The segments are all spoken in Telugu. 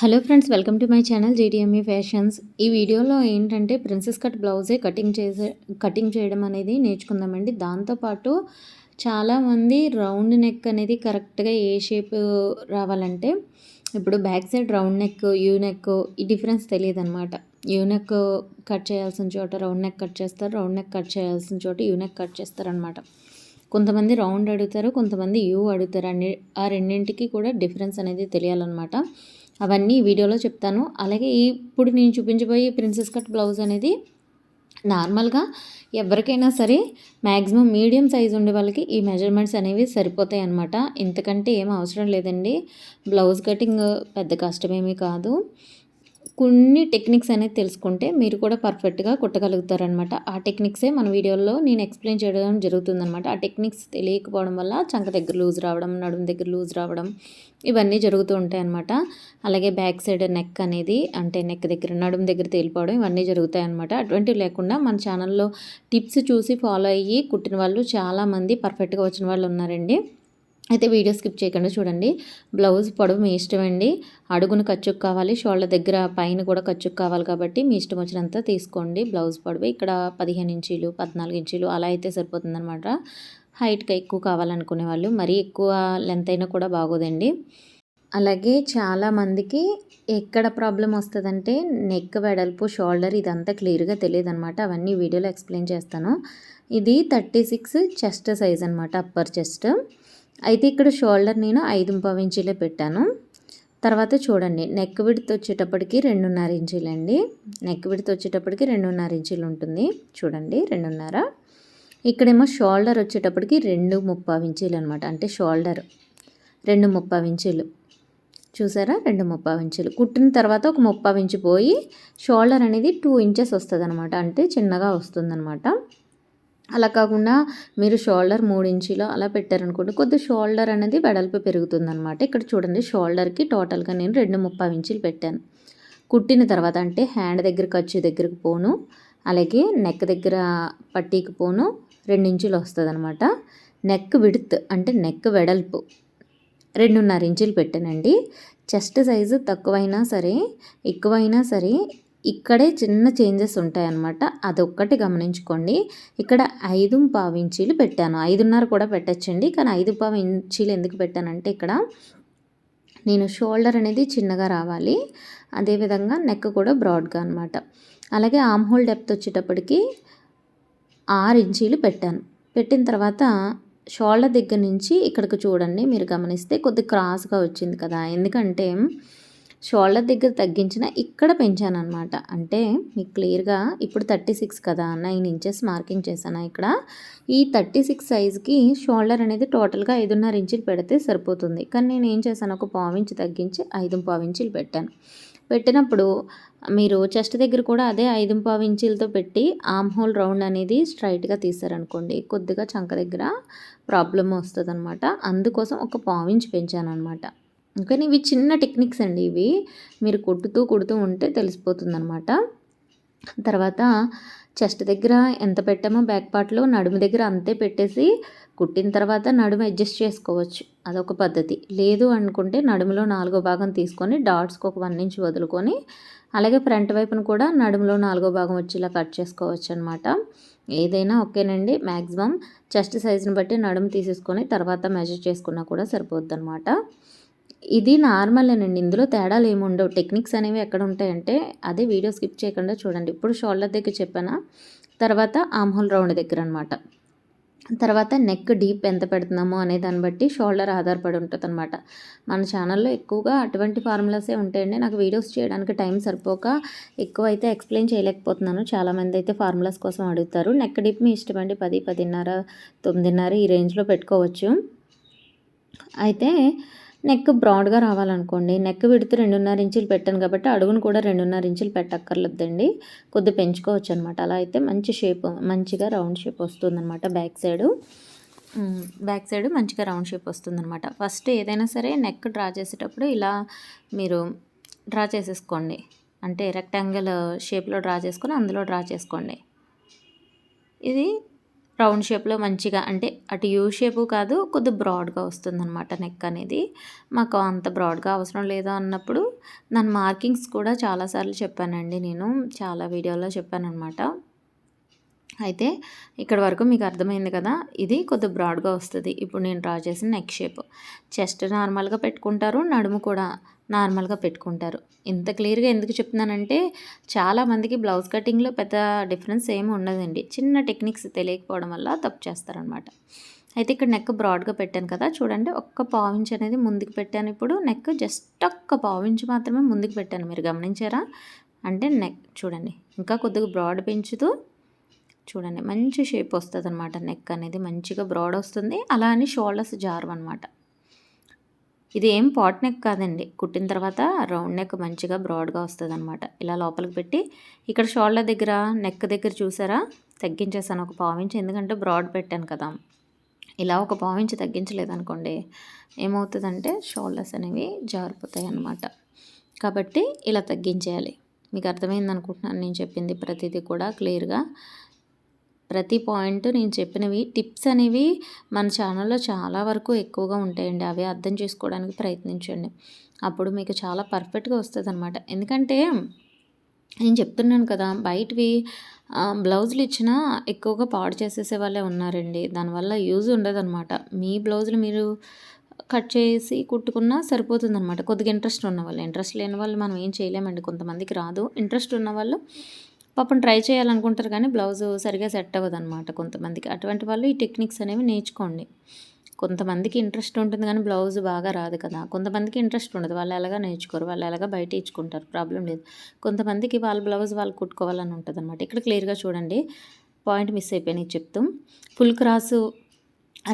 Hello friends welcome to my channel GTME fashions ఈ వీడియోలో ఏంటంటే ప్రిన్సెస్ కట్ బ్లౌజే కటింగ్ చేసే కటింగ్ చేయడం అనేది నేర్చుకుందామండి. దాంతోపాటు చాలామంది రౌండ్ నెక్ అనేది కరెక్ట్గా ఏ షేప్ రావాలంటే ఇప్పుడు back side round neck U neck ఈ డిఫరెన్స్ తెలియదు అనమాట యూ నెక్ కట్ చేయాల్సిన చోట రౌండ్ నెక్ కట్ చేస్తారు రౌండ్ నెక్ కట్ చేయాల్సిన చోట యూ నెక్ కట్ చేస్తారనమాట కొంతమంది రౌండ్ అడుగుతారు కొంతమంది యూ అడుగుతారు. అన్ని ఆ రెండింటికి కూడా డిఫరెన్స్ అనేది తెలియాలన్నమాట. అవన్నీ వీడియోలో చెప్తాను. అలాగే ఇప్పుడు నేను చూపించబోయే ప్రిన్సెస్ కట్ బ్లౌజ్ అనేది నార్మల్గా ఎవరికైనా సరే మ్యాక్సిమం మీడియం సైజ్ ఉండే వాళ్ళకి ఈ మెజర్మెంట్స్ అనేవి సరిపోతాయి అన్నమాట. ఇంతకంటే ఏం అవసరం లేదండి. బ్లౌజ్ కటింగ్ పెద్ద కష్టమేమీ కాదు. కొన్ని టెక్నిక్స్ అనేది తెలుసుకుంటే మీరు కూడా పర్ఫెక్ట్గా కుట్టగలుగుతారనమాట ఆ టెక్నిక్సే మన వీడియోలో నేను ఎక్స్ప్లెయిన్ చేయడం జరుగుతుందనమాట ఆ టెక్నిక్స్ తెలియకపోవడం వల్ల చంక దగ్గర లూజ్ రావడం నడుము దగ్గర లూజ్ రావడం ఇవన్నీ జరుగుతూ ఉంటాయి అనమాట అలాగే బ్యాక్ సైడ్ నెక్ అనేది అంటే నెక్ దగ్గర నడుము దగ్గర తేలిపోవడం ఇవన్నీ జరుగుతాయి అనమాట అటువంటివి లేకుండా మన ఛానల్లో టిప్స్ చూసి ఫాలో అయ్యి కుట్టిన వాళ్ళు చాలామంది పర్ఫెక్ట్గా వచ్చిన వాళ్ళు ఉన్నారండి. అయితే వీడియో స్కిప్ చేయకుండా చూడండి. బ్లౌజ్ పొడవు మీ ఇష్టం అండి. అడుగును ఖర్చుకు కావాలి షోల్డర్ దగ్గర పైన కూడా ఖర్చుకు కావాలి కాబట్టి మీ ఇష్టం వచ్చినంత తీసుకోండి. బ్లౌజ్ పొడవు ఇక్కడ పదిహేను ఇంచీలు పద్నాలుగు ఇంచీలు అలా అయితే సరిపోతుందనమాట హైట్గా ఎక్కువ కావాలనుకునే వాళ్ళు మరీ ఎక్కువ లెంత్ అయినా కూడా బాగోదండి. అలాగే చాలామందికి ఎక్కడ ప్రాబ్లం వస్తుందంటే నెక్ వెడల్పు షోల్డర్ ఇదంతా క్లియర్గా తెలియదు అనమాట అవన్నీ వీడియోలో ఎక్స్ప్లెయిన్ చేస్తాను. ఇది థర్టీ సిక్స్ చెస్ట్ సైజ్ అనమాట అప్పర్ చెస్ట్ అయితే ఇక్కడ షోల్డర్ నేను ఐదు ఇంచీలే పెట్టాను. తర్వాత చూడండి నెక్ విడత్ వచ్చేటప్పటికి రెండున్నర ఇంచీలండి. నెక్ విడత్ వచ్చేటప్పటికి రెండున్నర ఇంచీలు ఉంటుంది. చూడండి రెండున్నర. ఇక్కడేమో షోల్డర్ వచ్చేటప్పటికి రెండు ముప్పావు ఇంచీలు అనమాట అంటే షోల్డర్. రెండు ముప్పావు ఇంచీలు. చూసారా? రెండు ముప్పావు ఇంచులు. కుట్టిన తర్వాత ఒక ముప్పావు ఇంచు పోయి షోల్డర్ అనేది టూ ఇంచెస్ వస్తుంది అనమాట అంటే చిన్నగా వస్తుందన్నమాట అలా కాకుండా మీరు షోల్డర్ మూడు ఇంచీలో అలా పెట్టారనుకోండి కొద్ది షోల్డర్ అనేది వెడల్పు పెరుగుతుంది అనమాట ఇక్కడ చూడండి షోల్డర్కి టోటల్గా నేను రెండు ముప్పై ఇంచులు పెట్టాను. కుట్టిన తర్వాత అంటే హ్యాండ్ దగ్గర ఖర్చు దగ్గరకు పోను అలాగే నెక్ దగ్గర పట్టీకి పోను రెండు ఇంచులు వస్తుంది అనమాట నెక్ విడుత్ అంటే నెక్ వెడల్పు రెండున్నర ఇంచులు పెట్టానండి. చెస్ట్ సైజు తక్కువైనా సరే ఎక్కువైనా సరే ఇక్కడే చిన్న చేంజెస్ ఉంటాయన్నమాట. అదొక్కటి గమనించుకోండి. ఇక్కడ ఐదు పావు ఇంచీలు పెట్టాను. ఐదున్నర కూడా పెట్టచ్చండి. కానీ ఐదు పావు ఇంచీలు ఎందుకు పెట్టానంటే ఇక్కడ నేను షోల్డర్ అనేది చిన్నగా రావాలి. అదేవిధంగా నెక్ కూడా బ్రాడ్గా అనమాట అలాగే ఆమ్ హోల్ డెప్త్ వచ్చేటప్పటికి ఆరు ఇంచీలు పెట్టాను. పెట్టిన తర్వాత షోల్డర్ దగ్గర నుంచి ఇక్కడికి చూడండి. మీరు గమనిస్తే కొద్ది క్రాస్గా వచ్చింది కదా. ఎందుకంటే షోల్డర్ దగ్గర తగ్గించిన ఇక్కడ పెంచాను అనమాట అంటే మీకు క్లియర్గా ఇప్పుడు థర్టీ సిక్స్ కదా నైన్ ఇంచెస్ మార్కింగ్ చేశాను ఇక్కడ? ఈ థర్టీ సిక్స్ సైజ్కి షోల్డర్ అనేది టోటల్గా ఐదున్నర ఇంచులు పెడితే సరిపోతుంది. కానీ నేను ఏం చేశాను? ఒక పావించి తగ్గించి ఐదు పావించులు పెట్టాను. పెట్టినప్పుడు మీరు చెస్ట్ దగ్గర కూడా అదే ఐదు పావు ఇంచీలతో పెట్టి ఆమ్ హోల్ రౌండ్ అనేది స్ట్రైట్గా తీసారనుకోండి కొద్దిగా చంక దగ్గర ప్రాబ్లమ్ వస్తుంది అనమాట అందుకోసం ఒక పావు ఇంచ్ పెంచాను అనమాట కానీ ఇవి చిన్న టెక్నిక్స్ అండి ఇవి. మీరు కొట్టుతూ కొడుతూ ఉంటే తెలిసిపోతుంది అనమాట తర్వాత చెస్ట్ దగ్గర ఎంత పెట్టామో బ్యాక్ పార్ట్లో నడుము దగ్గర అంతే పెట్టేసి కుట్టిన తర్వాత నడుము అడ్జస్ట్ చేసుకోవచ్చు. అదొక పద్ధతి. లేదు అనుకుంటే నడుములో నాలుగో భాగం తీసుకొని డాట్స్కి ఒక వన్ ఇంచ్ వదులుకొని అలాగే ఫ్రంట్ వైపును కూడా నడుములో నాలుగో భాగం వచ్చేలా కట్ చేసుకోవచ్చు అనమాట ఏదైనా ఓకేనండి. మ్యాక్సిమం చెస్ట్ సైజుని బట్టి నడుము తీసేసుకొని తర్వాత మెజర్ చేసుకున్నా కూడా సరిపోద్ది అనమాట ఇది నార్మలేనండి ఇందులో తేడాలు ఏమి ఉండవు. టెక్నిక్స్ అనేవి ఎక్కడ ఉంటాయంటే అదే వీడియో స్కిప్ చేయకుండా చూడండి. ఇప్పుడు షోల్డర్ దగ్గర చెప్పానా? తర్వాత ఆమ్హోల్ రౌండ్ దగ్గర అనమాట తర్వాత నెక్ డీప్ ఎంత పెడుతున్నామో అనే దాన్ని బట్టి షోల్డర్ ఆధారపడి ఉంటుంది అనమాట మన ఛానల్లో ఎక్కువగా అటువంటి ఫార్ములాసే ఉంటాయండి. నాకు వీడియోస్ చేయడానికి టైం సరిపోక ఎక్కువ అయితే ఎక్స్ప్లెయిన్ చేయలేకపోతున్నాను. చాలామంది అయితే ఫార్ములాస్ కోసం అడుగుతారు. నెక్ డీప్ మీ ఇష్టమండి పది పదిన్నర తొమ్మిదిన్నర ఈ రేంజ్లో పెట్టుకోవచ్చు. అయితే నెక్ బ్రాడ్గా రావాలనుకోండి. నెక్ విడితే రెండున్నర ఇంచులు పెట్టాను కాబట్టి అడుగును కూడా రెండున్నర ఇంచులు పెట్టక్కర్లేదండి కొద్ది పెంచుకోవచ్చు అనమాట అలా అయితే మంచి షేప్ మంచిగా రౌండ్ షేప్ వస్తుందన్నమాట బ్యాక్ సైడు. బ్యాక్ సైడ్ మంచిగా రౌండ్ షేప్ వస్తుందన్నమాట ఫస్ట్ ఏదైనా సరే నెక్ డ్రా చేసేటప్పుడు ఇలా మీరు డ్రా చేసేసుకోండి. అంటే రెక్టాంగిల్ షేప్లో డ్రా చేసుకొని అందులో డ్రా చేసుకోండి. ఇది రౌండ్ షేప్లో మంచిగా అంటే అటు యూ షేపు కాదు కొద్ది బ్రాడ్గా వస్తుందన్నమాట నెక్ అనేది. మాకు అంత బ్రాడ్గా అవసరం లేదు అన్నప్పుడు దాని మార్కింగ్స్ కూడా చాలాసార్లు చెప్పానండి నేను చాలా వీడియోలో చెప్పానమాట అయితే ఇక్కడ వరకు మీకు అర్థమైంది కదా ఇది కొద్దిగా బ్రాడ్గా వస్తుంది. ఇప్పుడు నేను డ్రా చేసిన నెక్ షేప్ చెస్ట్ నార్మల్గా పెట్టుకుంటారు నడుము కూడా నార్మల్గా పెట్టుకుంటారు. ఇంత క్లియర్గా ఎందుకు చెప్తున్నానంటే చాలామందికి బ్లౌజ్ కటింగ్లో పెద్ద డిఫరెన్స్ ఏమి ఉండదండి. చిన్న టెక్నిక్స్ తెలియకపోవడం వల్ల తప్పు చేస్తారనమాట అయితే ఇక్కడ నెక్ బ్రాడ్గా పెట్టాను కదా చూడండి ఒక్క పావించ్ అనేది ముందుకు పెట్టాను ఇప్పుడు. నెక్ జస్ట్ ఒక్క పావించ్ మాత్రమే ముందుకు పెట్టాను. మీరు గమనించారా? అంటే నెక్ చూడండి ఇంకా కొద్దిగా బ్రాడ్ పెంచుతూ చూడండి మంచి షేప్ వస్తుంది అనమాట నెక్ అనేది మంచిగా బ్రాడ్ వస్తుంది. అలా అని షోల్డర్స్ జారు అనమాట ఇది ఏం పాట్ నెక్ కాదండి. కుట్టిన తర్వాత రౌండ్ నెక్ మంచిగా బ్రాడ్గా వస్తుంది అనమాట ఇలా లోపలికి పెట్టి ఇక్కడ షోల్డర్ దగ్గర నెక్ దగ్గర చూసారా? తగ్గించేసాను ఒక పావించి ఎందుకంటే బ్రాడ్ పెట్టాను కదా. ఇలా ఒక పావించి తగ్గించలేదనుకోండి ఏమవుతుందంటే షోల్డర్స్ అనేవి జారిపోతాయి అన్నమాట కాబట్టి ఇలా తగ్గించేయాలి. మీకు అర్థమైంది అనుకుంటున్నాను నేను చెప్పింది ప్రతిదీ కూడా క్లియర్గా ప్రతి పాయింట్ నేను చెప్పినవి టిప్స్ అనేవి మన ఛానల్లో చాలా వరకు ఎక్కువగా ఉంటాయండి. అవి అర్థం చేసుకోవడానికి ప్రయత్నించండి. అప్పుడు మీకు చాలా పర్ఫెక్ట్గా వస్తుంది అనమాట ఎందుకంటే నేను చెప్తున్నాను కదా బయటవి బ్లౌజులు ఇచ్చినా ఎక్కువగా పాడు చేసేసే వాళ్ళే ఉన్నారండి. దానివల్ల యూజ్ ఉండదన్నమాట. మీ బ్లౌజులు మీరు కట్ చేసి కుట్టుకున్నా సరిపోతుందన్నమాట. కొద్దిగా ఇంట్రెస్ట్ ఉన్న వాళ్ళు ఇంట్రెస్ట్ లేని వాళ్ళు మనం ఏం చేయలేమండి. కొంతమందికి రాదు. ఇంట్రెస్ట్ ఉన్న వాళ్ళు పాపం ట్రై చేయాలనుకుంటారు కానీ బ్లౌజ్ సరిగా సెట్ అవ్వదు అనమాట కొంతమందికి. అటువంటి వాళ్ళు ఈ టెక్నిక్స్ అనేవి నేర్చుకోండి. కొంతమందికి ఇంట్రెస్ట్ ఉంటుంది కానీ బ్లౌజ్ బాగా రాదు కదా. కొంతమందికి ఇంట్రెస్ట్ ఉండదు. వాళ్ళు ఎలాగా నేర్చుకోరు? వాళ్ళు ఎలాగా బయట ఇచ్చుకుంటారు? ప్రాబ్లం లేదు. కొంతమందికి వాళ్ళ బ్లౌజ్ వాళ్ళు కుట్టుకోవాలని ఉంటుంది అనమాట ఇక్కడ క్లియర్గా చూడండి. పాయింట్ మిస్ అయిపోయినాయి చెప్తాం. ఫుల్ క్రాసు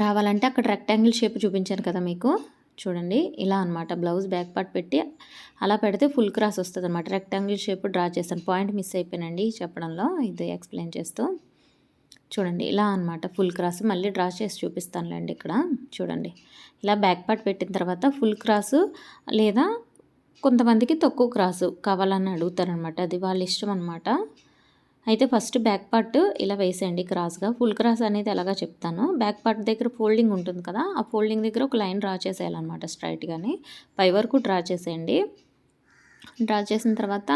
రావాలంటే అక్కడ రెక్టాంగిల్ షేప్ చూపించాను కదా మీకు. చూడండి ఇలా అనమాట బ్లౌజ్ బ్యాక్ పార్ట్ పెట్టి అలా పెడితే ఫుల్ క్రాస్ వస్తుంది అనమాట రెక్టాంగిల్ షేప్ డ్రా చేస్తాను పాయింట్ మిస్ అయిపోయినండి చెప్పడంలో. ఇది ఎక్స్ప్లెయిన్ చేస్తూ చూడండి ఇలా అనమాట ఫుల్ క్రాస్. మళ్ళీ డ్రా చేసి చూపిస్తానులేండి ఇక్కడ. చూడండి ఇలా బ్యాక్ పార్ట్ పెట్టిన తర్వాత ఫుల్ క్రాసు లేదా కొంతమందికి తక్కువ క్రాసు కావాలని అడుగుతారనమాట అది వాళ్ళ ఇష్టం అనమాట అయితే ఫస్ట్ బ్యాక్ పార్ట్ ఇలా వేసేయండి క్రాస్గా. ఫుల్ క్రాస్ అనేది ఎలాగా చెప్తాను. బ్యాక్ పార్ట్ దగ్గర ఫోల్డింగ్ ఉంటుంది కదా ఆ ఫోల్డింగ్ దగ్గర ఒక లైన్ డ్రా చేసేయాలన్నమాట స్ట్రైట్గానే. పై వరకు డ్రా చేసేయండి. డ్రా చేసిన తర్వాత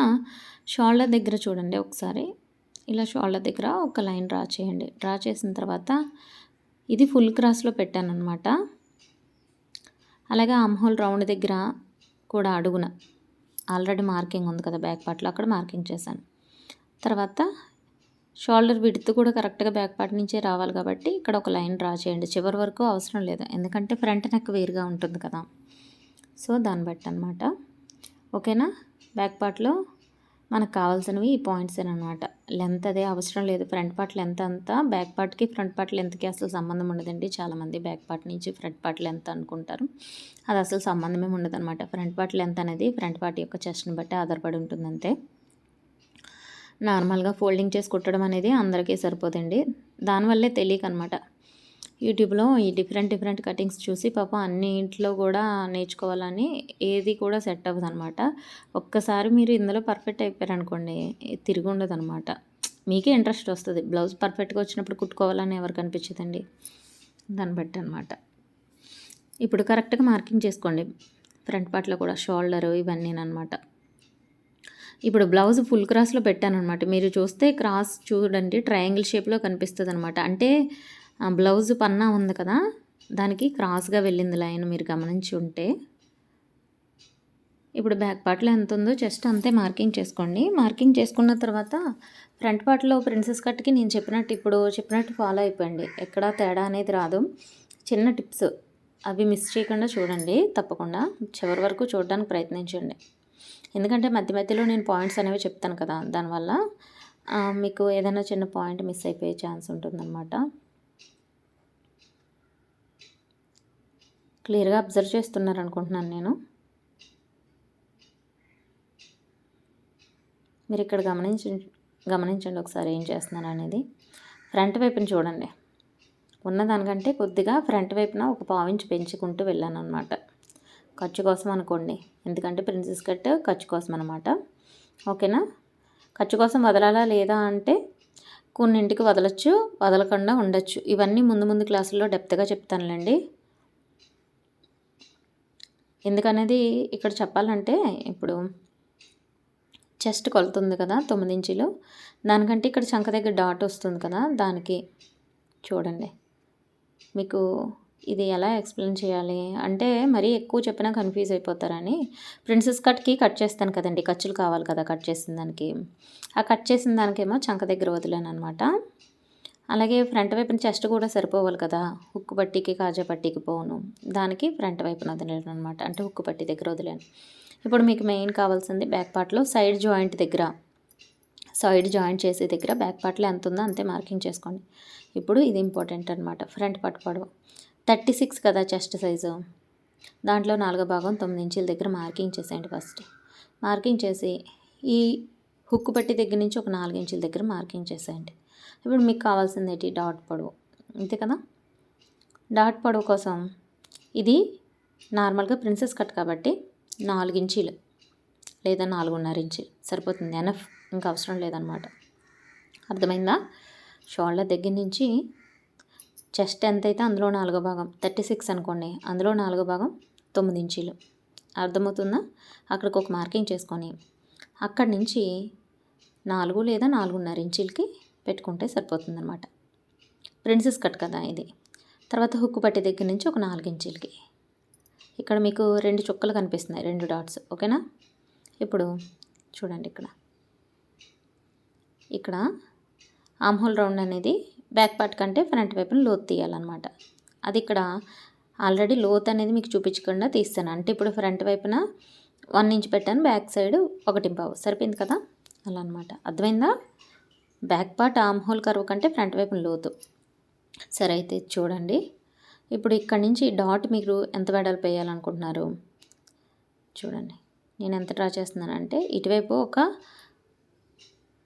షోల్డర్ దగ్గర చూడండి ఒకసారి. ఇలా షోల్డర్ దగ్గర ఒక లైన్ డ్రా చేయండి. డ్రా చేసిన తర్వాత ఇది ఫుల్ క్రాస్లో పెట్టాను అనమాట అలాగే ఆమ్హోల్ రౌండ్ దగ్గర కూడా అడుగున. ఆల్రెడీ మార్కింగ్ ఉంది కదా బ్యాక్ పార్ట్లో అక్కడ మార్కింగ్ చేశాను. తర్వాత షోల్డర్ విడ్త్ కూడా కరెక్ట్గా బ్యాక్ పార్ట్ నుంచే రావాలి కాబట్టి ఇక్కడ ఒక లైన్ డ్రా చేయండి. చివరి వరకు అవసరం లేదు. ఎందుకంటే ఫ్రంట్ నెక్ వేరుగా ఉంటుంది కదా. సో దాన్ని బట్టి అనమాట ఓకేనా? బ్యాక్ పార్ట్లో మనకు కావాల్సినవి ఈ పాయింట్స్ అనమాట లెంత్ అదే అవసరం లేదు. ఫ్రంట్ పార్ట్ లెంత్ అంతా బ్యాక్ పార్ట్కి ఫ్రంట్ పార్ట్ లెంత్కి అసలు సంబంధం ఉండదండి. చాలామంది బ్యాక్ పార్ట్ నుంచి ఫ్రంట్ పార్ట్ లెంత్ అనుకుంటారు. అది అసలు సంబంధమే ఉండదు అనమాట ఫ్రంట్ పార్ట్ లెంత్ అనేది ఫ్రంట్ పార్ట్ యొక్క చెస్ట్ని బట్టి ఆధారపడి ఉంటుంది అంతే. నార్మల్గా ఫోల్డింగ్ చేసి కుట్టడం అనేది అందరికీ సరిపోతుంది దానివల్లే తెలియక అనమాట యూట్యూబ్లో ఈ డిఫరెంట్ డిఫరెంట్ కటింగ్స్ చూసి పాప అన్నింట్లో కూడా నేర్చుకోవాలని ఏది కూడా సెట్ అవ్వదు అనమాట ఒక్కసారి మీరు ఇందులో పర్ఫెక్ట్ అయిపోయారనుకోండి తిరిగి ఉండదు అనమాట మీకే ఇంట్రెస్ట్ వస్తుంది. బ్లౌజ్ పర్ఫెక్ట్గా వచ్చినప్పుడు కుట్టుకోవాలని ఎవరికి అనిపించదండి? దాన్ని బట్టి అనమాట. ఇప్పుడు కరెక్ట్గా మార్కింగ్ చేసుకోండి. ఫ్రంట్ పార్ట్లో కూడా షోల్డర్ ఇవన్నీ అనమాట ఇప్పుడు బ్లౌజ్ ఫుల్ క్రాస్లో పెట్టాను అనమాట మీరు చూస్తే క్రాస్ చూడండి ట్రయాంగిల్ షేప్లో కనిపిస్తుంది అనమాట అంటే బ్లౌజ్ పన్నా ఉంది కదా దానికి క్రాస్గా వెళ్ళింది లైన్ మీరు గమనించి ఉంటే ఇప్పుడు బ్యాక్ పార్ట్లో ఎంత ఉందో జస్ట్ అంతే మార్కింగ్ చేసుకోండి. మార్కింగ్ చేసుకున్న తర్వాత ఫ్రంట్ పార్ట్లో ప్రిన్సెస్ కట్కి నేను చెప్పినట్టు ఇప్పుడు చెప్పినట్టు ఫాలో అయిపోయింది ఎక్కడ తేడా అనేది రాదు. చిన్న టిప్స్ అవి మిస్ చేయకుండా చూడండి తప్పకుండా. చివరి వరకు చూడడానికి ప్రయత్నించండి. ఎందుకంటే మధ్య మధ్యలో నేను పాయింట్స్ అనేవి చెప్తాను కదా దానివల్ల మీకు ఏదైనా చిన్న పాయింట్ మిస్ అయిపోయే ఛాన్స్ ఉంటుందన్నమాట. క్లియర్గా అబ్జర్వ్ చేస్తున్నారు అనుకుంటున్నాను నేను. మీరు ఇక్కడ గమనించి గమనించండి ఒకసారి ఏం చేస్తున్నాను అనేది. ఫ్రంట్ వైపుని చూడండి. ఉన్నదానికంటే కొద్దిగా ఫ్రంట్ వైపున ఒక పావించి పెంచుకుంటూ వెళ్ళాను అనమాట ఖర్చు కోసం అనుకోండి. ఎందుకంటే ప్రిన్సెస్ కట్ ఖర్చు కోసం అనమాట ఓకేనా? ఖర్చు కోసం వదలాలా లేదా అంటే కొన్నింటికి వదలచ్చు వదలకుండా ఉండొచ్చు. ఇవన్నీ ముందు ముందు క్లాసుల్లో డెప్త్గా చెప్తానులేండి. ఎందుకనేది ఇక్కడ చెప్పాలంటే ఇప్పుడు చెస్ట్ కొలుతుంది కదా తొమ్మిది ఇంచులు. దానికంటే ఇక్కడ చంక దగ్గర డాట్ వస్తుంది కదా దానికి. చూడండి. మీకు ఇది ఎలా ఎక్స్ప్లెయిన్ చేయాలి? అంటే మరీ ఎక్కువ చెప్పినా కన్ఫ్యూజ్ అయిపోతారని. ప్రిన్సెస్ కట్కి కట్ చేస్తాను కదండి. ఖర్చులు కావాలి కదా కట్ చేసిన దానికి. ఆ కట్ చేసిన దానికేమో చంక దగ్గర వదిలాను అనమాట అలాగే ఫ్రంట్ వైపున చెస్ట్ కూడా సరిపోవాలి కదా. హుక్కు పట్టికి కాజా పట్టికి పోను దానికి ఫ్రంట్ వైపున వదిలేను అనమాట అంటే హుక్కు పట్టి దగ్గర వదిలేను. ఇప్పుడు మీకు మెయిన్ కావాల్సింది బ్యాక్ పార్ట్లో సైడ్ జాయింట్ దగ్గర. సైడ్ జాయింట్ చేసే దగ్గర బ్యాక్ పార్ట్లో ఎంత ఉందో అంతే మార్కింగ్ చేసుకోండి. ఇప్పుడు ఇది ఇంపార్టెంట్ అనమాట ఫ్రంట్ పట్టు పొడవు. థర్టీ సిక్స్ కదా చెస్ట్ సైజు. దాంట్లో నాలుగో భాగం తొమ్మిది ఇంచుల దగ్గర మార్కింగ్ చేసేయండి ఫస్ట్. మార్కింగ్ చేసి ఈ హుక్కు పట్టి దగ్గర నుంచి ఒక నాలుగు ఇంచుల దగ్గర మార్కింగ్ చేసేయండి. ఇప్పుడు మీకు కావాల్సింది ఏంటి? డాట్ పొడవు. అంతే కదా? డాట్ పొడవు కోసం ఇది నార్మల్గా ప్రిన్సెస్ కట్ కాబట్టి నాలుగు ఇంచీలు లేదా నాలుగున్నర ఇంచీలు సరిపోతుంది. ఎనఫ్ ఇంకా అవసరం లేదనమాట. అర్థమైందా? షోల్డర్ దగ్గర నుంచి చెస్ట్ ఎంత అయితే అందులో నాలుగో భాగం థర్టీ సిక్స్ అనుకోండి అందులో నాలుగో భాగం తొమ్మిది ఇంచీలు. అర్థమవుతుందా? అక్కడికి ఒక మార్కింగ్ చేసుకొని అక్కడి నుంచి నాలుగు లేదా నాలుగున్నర ఇంచీలకి పెట్టుకుంటే సరిపోతుందన్నమాట. ప్రిన్సెస్ కట్ కదా ఇది. తర్వాత హుక్కు పట్టి దగ్గర నుంచి ఒక నాలుగు ఇంచీలకి. ఇక్కడ మీకు రెండు చుక్కలు కనిపిస్తున్నాయి రెండు డాట్స్ ఓకేనా? ఇప్పుడు చూడండి ఇక్కడ. ఇక్కడ ఆమ్హోల్ రౌండ్ అనేది బ్యాక్ పార్ట్ కంటే ఫ్రంట్ వైపున లోతు తీయాలన్నమాట. అది ఇక్కడ ఆల్రెడీ లోత్ అనేది మీకు చూపించకుండా తీస్తాను. అంటే ఇప్పుడు ఫ్రంట్ వైపున వన్ ఇంచ్ పెట్టాను బ్యాక్ సైడ్ ఒకటి పావు సరిపోయింది కదా? అలా అనమాట అర్థమైందా? Back part armhole curve కంటే ఫ్రంట్ వైపున లోతు. సరే అయితే చూడండి. ఇప్పుడు ఇక్కడ నుంచి డాట్ మీరు ఎంత వెడల్పు వేయాలనుకుంటున్నారు? చూడండి. నేను ఎంత డ్రా చేస్తున్నానంటే ఇటువైపు ఒక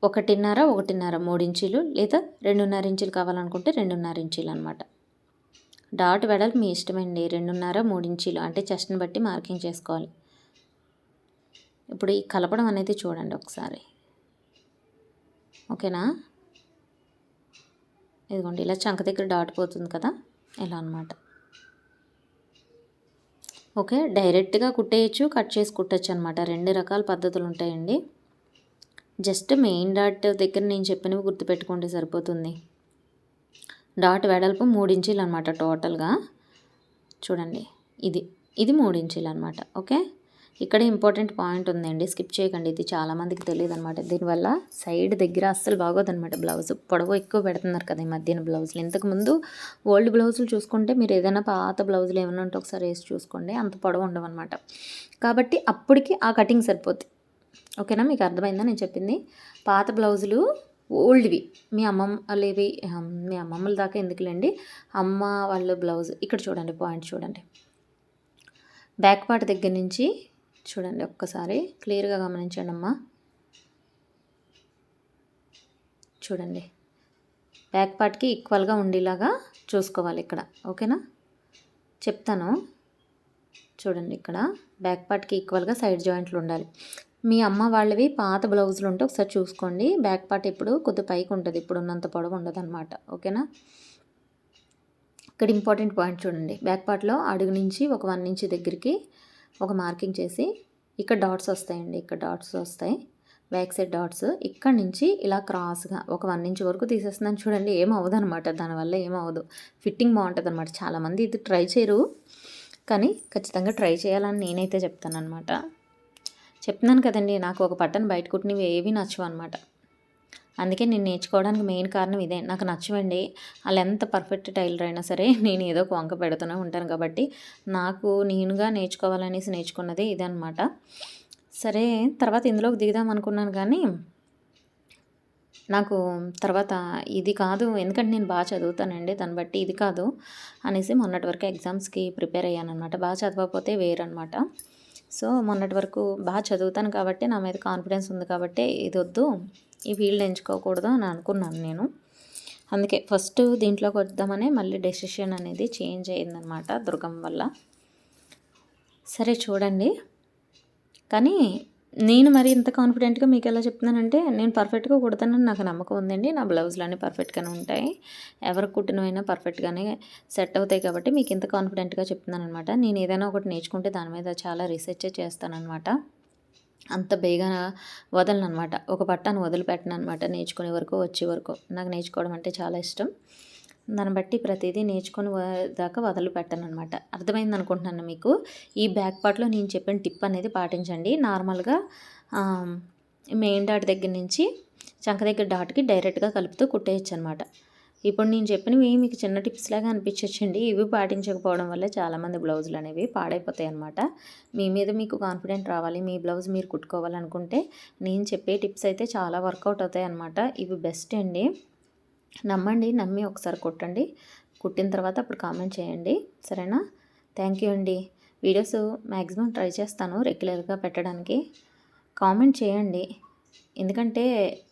ఒకటిన్నర ఒకటిన్నర మూడు ఇంచీలు లేదా రెండున్నర ఇంచులు కావాలనుకుంటే రెండున్నర ఇంచీలు అనమాట డాట్ వెడల్ మీ ఇష్టమండి. రెండున్నర మూడు ఇంచీలు అంటే చెస్ట్ని బట్టి మార్కింగ్ చేసుకోవాలి. ఇప్పుడు ఈ కలపడం అనేది చూడండి ఒకసారి. ఓకేనా? ఇదిగోండి ఇలా చంక దగ్గర డాట్ పోతుంది కదా? ఇలా అనమాట ఓకే డైరెక్ట్గా కుట్టేయచ్చు కట్ చేసి కుట్టచ్చు అనమాట రెండు రకాల పద్ధతులు ఉంటాయండి. జస్ట్ మెయిన్ డాట్ దగ్గర నేను చెప్పినవి గుర్తుపెట్టుకుంటే సరిపోతుంది. డాట్ వెడల్పు మూడు ఇంచీలు అనమాట టోటల్గా. చూడండి ఇది ఇది మూడు ఇంచీలు అనమాట ఓకే? ఇక్కడ ఇంపార్టెంట్ పాయింట్ ఉందండి స్కిప్ చేయకండి ఇది చాలామందికి తెలియదు అనమాట దీనివల్ల సైడ్ దగ్గర అస్సలు బాగోదనమాట బ్లౌజ్. పొడవు ఎక్కువ పెడుతున్నారు కదా ఈ మధ్యన బ్లౌజులు. ఇంతకుముందు ఓల్డ్ బ్లౌజులు చూసుకుంటే మీరు ఏదైనా పాత బ్లౌజులు ఏమైనా ఉంటే ఒకసారి వేసి చూసుకోండి అంత పొడవు ఉండవు అనమాట కాబట్టి అప్పటికి ఆ కటింగ్ సరిపోద్ది. ఓకేనా? మీకు అర్థమైందా నేను చెప్పింది? పాత బ్లౌజులు ఓల్డ్వి. మీ అమ్మమ్మ లేవి మీ అమ్మమ్మల దాకా ఎందుకులేండి? అమ్మ వాళ్ళ బ్లౌజ్. ఇక్కడ చూడండి పాయింట్ చూడండి. బ్యాక్ పార్ట్ దగ్గర నుంచి చూడండి ఒక్కసారి. క్లియర్గా గమనించండి అమ్మ. చూడండి. బ్యాక్ పార్ట్కి ఈక్వల్గా ఉండేలాగా చూసుకోవాలి ఇక్కడ. ఓకేనా? చెప్తాను. చూడండి ఇక్కడ. బ్యాక్ పార్ట్కి ఈక్వల్గా సైడ్ జాయింట్లు ఉండాలి. మీ అమ్మ వాళ్ళవి పాత బ్లౌజులు ఉంటే ఒకసారి చూసుకోండి. బ్యాక్ పార్ట్ ఇప్పుడు కొద్ది పైకి ఉంటుంది. ఇప్పుడు ఉన్నంత పొడవు ఉండదు అనమాట ఓకేనా? ఇక్కడ ఇంపార్టెంట్ పాయింట్ చూడండి. బ్యాక్ పార్ట్లో అడుగు నుంచి ఒక వన్ ఇంచ్ దగ్గరికి ఒక మార్కింగ్ చేసి ఇక్కడ డాట్స్ వస్తాయండి. ఇక్కడ డాట్స్ వస్తాయి. Back side dots. ఇక్కడ నుంచి ఇలా క్రాస్గా ఒక వన్ ఇంచ్ వరకు తీసేస్తున్నాను చూడండి. ఏం అవ్వదు అనమాట దానివల్ల ఏం అవ్వదు. ఫిట్టింగ్ బాగుంటుంది అనమాట చాలామంది ఇది ట్రై చేయరు. కానీ ఖచ్చితంగా ట్రై చేయాలని నేనైతే చెప్తాను అనమాట చెప్తున్నాను కదండి నాకు ఒక పట్టను బయట కుట్టినవి ఏవి నచ్చవు అనమాట అందుకే నేను నేర్చుకోవడానికి మెయిన్ కారణం ఇదే. నాకు నచ్చవండి వాళ్ళు ఎంత పర్ఫెక్ట్ టైలర్ అయినా సరే నేను ఏదో ఒక వంక పెడుతూనే ఉంటాను కాబట్టి నాకు నేనుగా నేర్చుకోవాలనేసి నేర్చుకున్నది ఇదే అనమాట సరే తర్వాత ఇందులోకి దిగుదాం అనుకున్నాను కానీ నాకు తర్వాత ఇది కాదు ఎందుకంటే నేను బాగా చదువుతానండి దాన్ని బట్టి ఇది కాదు అనేసి మొన్నటి వరకు ఎగ్జామ్స్కి ప్రిపేర్ అయ్యాను అనమాట బాగా చదవకపోతే వేరనమాట సో మొన్నటి వరకు బాగా చదువుతాను కాబట్టి నా మీద కాన్ఫిడెన్స్ ఉంది కాబట్టి ఇది వద్దు ఈ ఫీల్డ్ ఎంచుకోకూడదు అని అనుకున్నాను నేను. అందుకే ఫస్ట్ దీంట్లోకి వద్దామనే మళ్ళీ డెసిషన్ అనేది చేంజ్ అయ్యిందనమాట దుర్గం వల్ల. సరే చూడండి. కానీ నేను మరి ఇంత కాన్ఫిడెంట్గా మీకు ఎలా చెప్తున్నానంటే నేను పర్ఫెక్ట్గా కుడతానని నాకు నమ్మకం ఉందండి. నా బ్లౌజ్లు అన్నీ పర్ఫెక్ట్గానే ఉంటాయి. ఎవరు కుట్టినవైనా పర్ఫెక్ట్గానే సెట్ అవుతాయి కాబట్టి మీకు ఇంత కాన్ఫిడెంట్గా చెప్తున్నాను అనమాట నేను ఏదైనా ఒకటి నేర్చుకుంటే దాని మీద చాలా రీసెర్చ్ చేస్తానన్నమాట. అంత బేగా వదలను అనమాట ఒక పట్టాను వదిలిపెట్టను అనమాట నేర్చుకునే వరకు వచ్చే వరకు. నాకు నేర్చుకోవడం అంటే చాలా ఇష్టం. దాన్ని బట్టి ప్రతిదీ నేర్చుకొని దాకా వదిలిపెట్టను అనమాట అర్థమైంది అనుకుంటున్నాను మీకు? ఈ బ్యాక్ పార్ట్లో నేను చెప్పిన టిప్ అనేది పాటించండి. నార్మల్గా మెయిన్ డాట్ దగ్గర నుంచి చంక దగ్గర డాట్కి డైరెక్ట్గా కలుపుతూ కుట్టేయచ్చు అనమాట ఇప్పుడు నేను చెప్పినవి మీకు చిన్న టిప్స్ లాగా అనిపించచ్చండి. ఇవి పాటించకపోవడం వల్ల చాలామంది బ్లౌజులు అనేవి పాడైపోతాయి అనమాట మీ మీద మీకు కాన్ఫిడెంట్ రావాలి. మీ బ్లౌజ్ మీరు కుట్టుకోవాలనుకుంటే నేను చెప్పే టిప్స్ అయితే చాలా వర్కౌట్ అవుతాయి అనమాట ఇవి బెస్ట్ అండి. నమ్మండి నమ్మి ఒకసారి కుట్టండి. కుట్టిన తర్వాత అప్పుడు కామెంట్ చేయండి. సరేనా? థ్యాంక్ యూ అండి. వీడియోస్ మ్యాక్సిమం ట్రై చేస్తాను రెగ్యులర్గా పెట్టడానికి. కామెంట్ చేయండి. ఎందుకంటే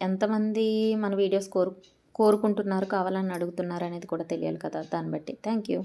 ఎంతమంది మన వీడియోస్ కోరు కోరుకుంటున్నారు కావాలని అడుగుతున్నారు అనేది కూడా తెలియాలి కదా దాన్ని బట్టి. Thank you.